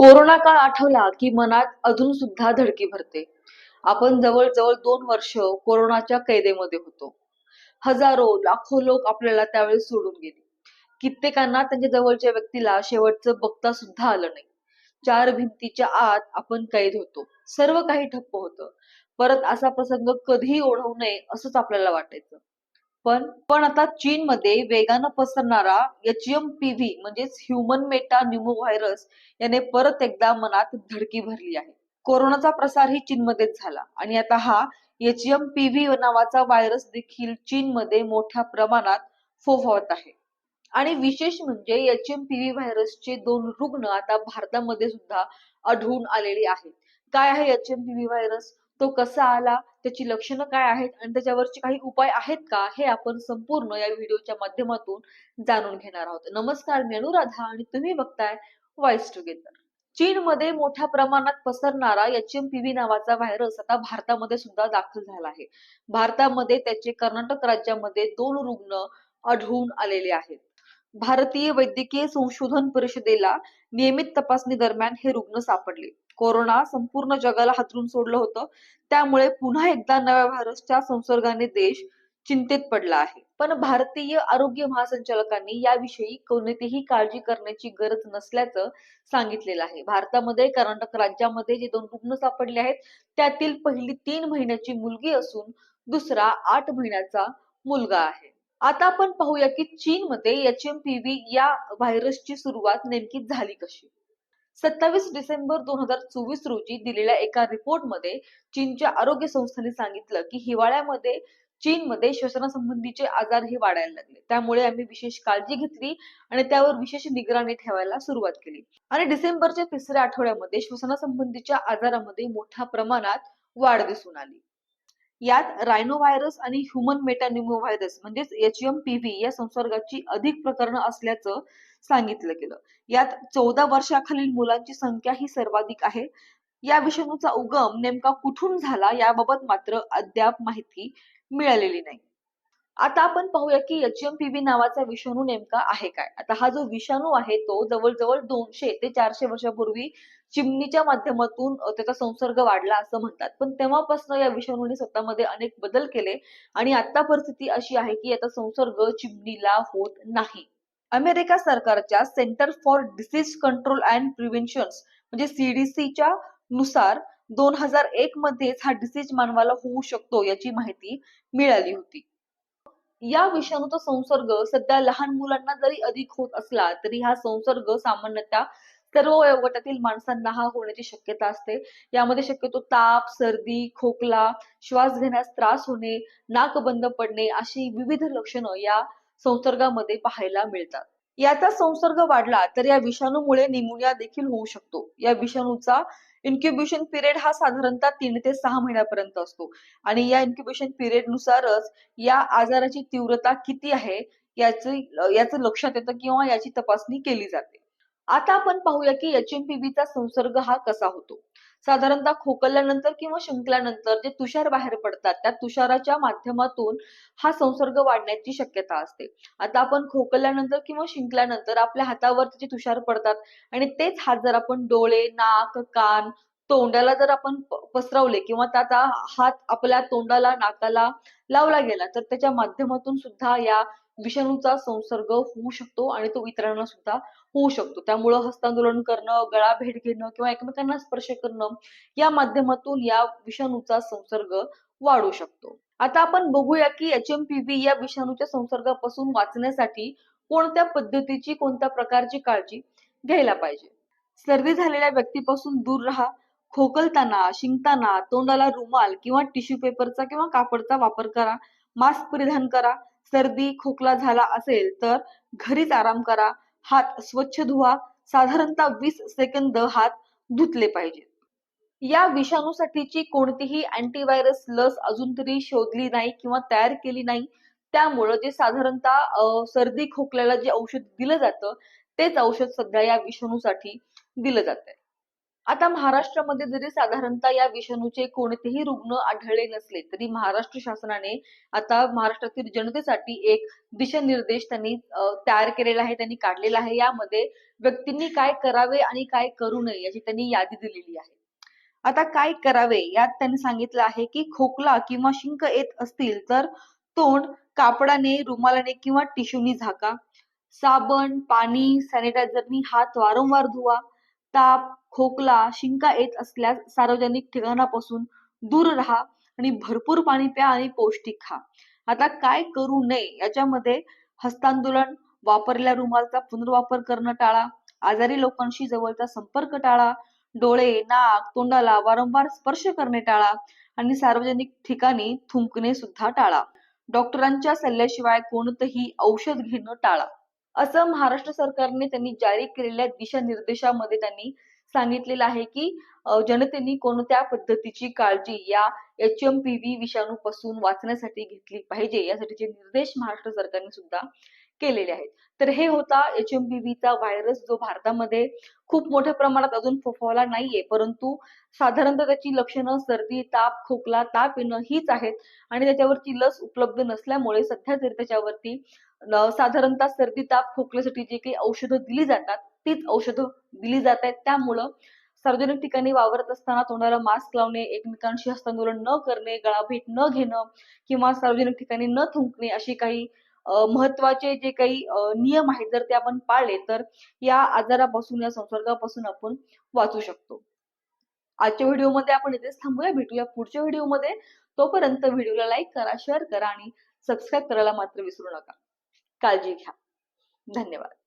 Corona काळ आठवला की मनात अजून सुद्धा धडकी भरते. आपण जवळजवळ दोन वर्ष कोरोनाच्या कैदेमध्ये होतो. हजारो लाखो लोक आपल्याला त्यावेळी सोडून गेले. कित्येकांना त्यांच्या जवळच्या व्यक्तीला शेवटचं बघता सुद्धा आलं नाही. चार भिंतीच्या आत आपण कैद होतो. सर्व काही ठप्प होतं. परत असा प्रसंग कधीही ओढवू नये असंच आपल्याला वाटायचं. पण पण आता चीनमध्ये वेगानं पसरणारा एच एम पी व्ही म्हणजेच ह्युमन मेटा न्यूमो व्हायरस याने परत एकदा मनात धडकी भरली आहे. कोरोनाचा प्रसार ही चीनमध्येच झाला. आणि आता हा एच एम पी व्ही नावाचा व्हायरस देखील चीनमध्ये मोठ्या प्रमाणात फोफावत आहे. आणि विशेष म्हणजे एच एम पी व्ही व्हायरसचे दोन रुग्ण आता भारतामध्ये सुद्धा आढळून आलेले आहेत. काय आहे H M P V virus तो कसा आला त्याची लक्षणं काय आहेत आणि त्याच्यावरचे काही उपाय आहेत का हे आपण संपूर्ण या व्हिडिओच्या माध्यमातून जाणून घेणार आहोत. नमस्कार मी अनुराधा आणि तुम्ही बघताय वॉइस टुगेदर चीनमध्ये मोठ्या प्रमाणात पसरणारा एच एम पी व्ही नावाचा व्हायरस आता भारतामध्ये सुद्धा दाखल झाला आहे. भारतामध्ये त्याचे कर्नाटक राज्यामध्ये दोन रुग्ण आढळून आलेले आहेत. भारतीय वैद्यकीय संशोधन परिषदेला नियमित तपासणी दरम्यान हे रुग्ण सापडले. कोरोना संपूर्ण जगाला हातरून सोडलं होतं. त्यामुळे पुन्हा एकदा नव्या व्हायरसच्या संसर्गाने देश चिंतेत पडला आहे. पण भारतीय आरोग्य महासंचालकांनी याविषयी कोणतीही काळजी करण्याची गरज नसल्याचं सांगितलेलं आहे. भारतामध्ये कर्नाटक राज्यामध्ये जे दोन रुग्ण सापडले आहेत त्यातील पहिली तीन महिन्याची मुलगी असून दुसरा आठ महिन्याचा मुलगा आहे. आता आपण पाहूया की चीनमध्ये एच एम पी व्ही या व्हायरसची सुरुवात नेमकी झाली कशी? सत्तावीस डिसेंबर दोन हजार चोवीस रोजी दिलेल्या एका रिपोर्टमध्ये चीनच्या आरोग्य संस्थेने सांगितलं की हिवाळ्यामध्ये चीनमध्ये श्वसनासंबंधीचे आजार हे वाढायला लागले. त्यामुळे आम्ही विशेष काळजी घेतली आणि त्यावर विशेष निगराणी ठेवायला सुरुवात केली. आणि डिसेंबरच्या तिसऱ्या आठवड्यामध्ये श्वसनासंबंधीच्या आजारामध्ये मोठ्या प्रमाणात वाढ दिसून आली. यात रायनो व्हायरस आणि ह्युमन मेटानिमो व्हायरस म्हणजेच एच एम पी व्ही या संसर्गाची अधिक प्रकरणं असल्याचं सांगितलं गेलं. यात चौदा वर्षाखालील मुलांची संख्या ही सर्वाधिक आहे. या विषाणूचा उगम नेमका कुठून झाला याबाबत मात्र अद्याप माहिती मिळालेली नाही. आता आपण पाहूया की एच एम पी व्ही नावाचा विषाणू नेमका आहे काय? आता हा जो विषाणू आहे तो जवळजवळ दोनशे ते चारशे वर्षापूर्वी चिमणीच्या माध्यमातून त्याचा संसर्ग वाढला असं म्हणतात. पण तेव्हापासून या विषाणूने स्वतःमध्ये अनेक बदल केले आणि आता परिस्थिती अशी आहे की याचा संसर्ग चिमणीला होत नाही. अमेरिका सरकारच्या centre for disease control and prevention म्हणजे सीडीसीच्या नुसार दोन हजार एक मध्येच हा डिसीज मानवाला होऊ शकतो याची माहिती मिळाली होती. या विषाणूचा संसर्ग सध्या लहान मुलांना जरी अधिक होत असला तरी हा संसर्ग सामान्यतः सर्व वयोगटातील माणसांना हा होण्याची शक्यता असते. यामध्ये शक्यतो ताप सर्दी खोकला श्वास घेण्यास त्रास होणे नाक बंद पडणे अशी विविध लक्षणं या संसर्गामध्ये पाहायला मिळतात. याचा संसर्ग वाढला तर या विषाणूमुळे निमोनिया देखील होऊ शकतो. या विषाणूचा इन्क्युबेशन पिरियड हा साधारणतः तीन ते सहा महिन्यापर्यंत असतो. आणि या इन्क्युबेशन पिरियड नुसारच या आजाराची तीव्रता किती आहे याची याचं लक्षात येतं किंवा याची तपासणी केली जाते. आता आपण पाहूया की एच एम पी संसर्ग हा कसा होतो. साधारणतः खोकल्यानंतर किंवा शिंकल्यानंतर जे तुषार बाहेर पडतात त्या तुषाराच्या माध्यमातून हा संसर्ग वाढण्याची शक्यता असते. आता आपण खोकल्यानंतर किंवा शिंकल्यानंतर आपल्या हातावर जे तुषार पडतात आणि तेच हात जर आपण डोळे नाक कान तोंडाला जर आपण पसरवले किंवा त्याचा हात आपल्या तोंडाला नाकाला लावला गेला तर त्याच्या माध्यमातून सुद्धा या विषाणूचा संसर्ग होऊ शकतो आणि तो इतरांना सुद्धा होऊ शकतो. त्यामुळं हस्तांदोलन करणं गळा भेट घेणं किंवा एकमेकांना स्पर्श करणं या माध्यमातून या विषाणूचा संसर्ग वाढू शकतो. आता आपण बघूया की एच एम पी व्ही या विषाणूच्या संसर्गापासून वाचण्यासाठी कोणत्या पद्धतीची कोणत्या प्रकारची काळजी घ्यायला पाहिजे? सर्दी झालेल्या व्यक्तीपासून दूर राहा खोकलताना शिंकताना तोंडाला रुमाल किंवा टिश्यू पेपरचा किंवा कापडचा वापर करा मास्क परिधान करा सर्दी खोकला झाला असेल तर घरीच आराम करा. हात स्वच्छ धुवा. साधारणतः वीस सेकंद हात धुतले पाहिजेत. या विषाणूसाठीची कोणतीही अँटीव्हायरस लस अजून तरी शोधली नाही किंवा तयार केली नाही. त्यामुळं जे साधारणतः सर्दी खोकल्याला जे औषध दिलं जातं तेच औषध सध्या या विषाणूसाठी दिलं जात आहे आता महाराष्ट्रामध्ये जरी साधारणतः या विषाणूचे कोणतेही रुग्ण आढळले नसले तरी महाराष्ट्र शासनाने आता महाराष्ट्रातील जनतेसाठी एक दिशानिर्देश त्यांनी तयार केलेला आहे त्यांनी काढलेला आहे. यामध्ये व्यक्तींनी काय करावे आणि काय करू नये याची त्यांनी यादी दिलेली आहे. आता काय करावे यात त्यांनी सांगितलं आहे की खोकला किंवा शिंक येत असतील तर तोंड कापडाने रुमालाने किंवा टिश्यूनी झाका. साबण पाणी सॅनिटायझरनी हात वारंवार धुवा. ताप खोकला शिंका येत असल्यास सार्वजनिक ठिकाणापासून दूर राहा आणि भरपूर पाणी प्या आणि पौष्टिक खा. आता काय करू नये याच्यामध्ये हस्तांदोलन वापरलेल्या रुमालचा पुनर्वापर करणं टाळा आजारी लोकांशी जवळचा संपर्क टाळा डोळे नाक तोंडाला वारंवार स्पर्श करणे टाळा आणि सार्वजनिक ठिकाणी थुंकणे सुद्धा टाळा. डॉक्टरांच्या सल्ल्याशिवाय कोणतंही औषध घेणं टाळा. असं महाराष्ट्र सरकारने त्यांनी जारी केलेल्या दिशानिर्देशामध्ये त्यांनी सांगितलेलं आहे की जनतेने कोणत्या पद्धतीची काळजी या एच एम पी व्ही विषाणूपासून वाचण्यासाठी घेतली पाहिजे यासाठीचे निर्देश महाराष्ट्र सरकारने सुद्धा केलेले आहेत. तर हे होता एच एम बी व्हीचा व्हायरस जो भारतामध्ये खूप मोठ्या प्रमाणात अजून फोफावला नाहीये. परंतु साधारणतः त्याची लक्षणं सर्दी ताप खोकला ताप येणं हीच आहेत. आणि त्याच्यावरची लस उपलब्ध नसल्यामुळे सध्या तरी त्याच्यावरती साधारणतः सर्दी ताप खोकल्यासाठी जे काही औषधं दिली जातात तीच औषधं दिली जात आहेत. त्यामुळं सार्वजनिक ठिकाणी वावरत असताना तोंडाला मास्क लावणे एकमेकांशी हस्तांदोलन न करणे गळाभेट न घेणं किंवा सार्वजनिक ठिकाणी न थुंकणे अशी काही महत्त्वाचे जे काही नियम आहेत जर ते आपण पाळले तर या आजारापासून या संसर्गापासून आपण वाचू शकतो. आजच्या व्हिडिओमध्ये आपण इथेच थांबूया. भेटूया पुढच्या व्हिडिओमध्ये. तोपर्यंत व्हिडिओला लाईक करा शेअर करा आणि सबस्क्राईब करायला मात्र विसरू नका. काळजी घ्या. धन्यवाद.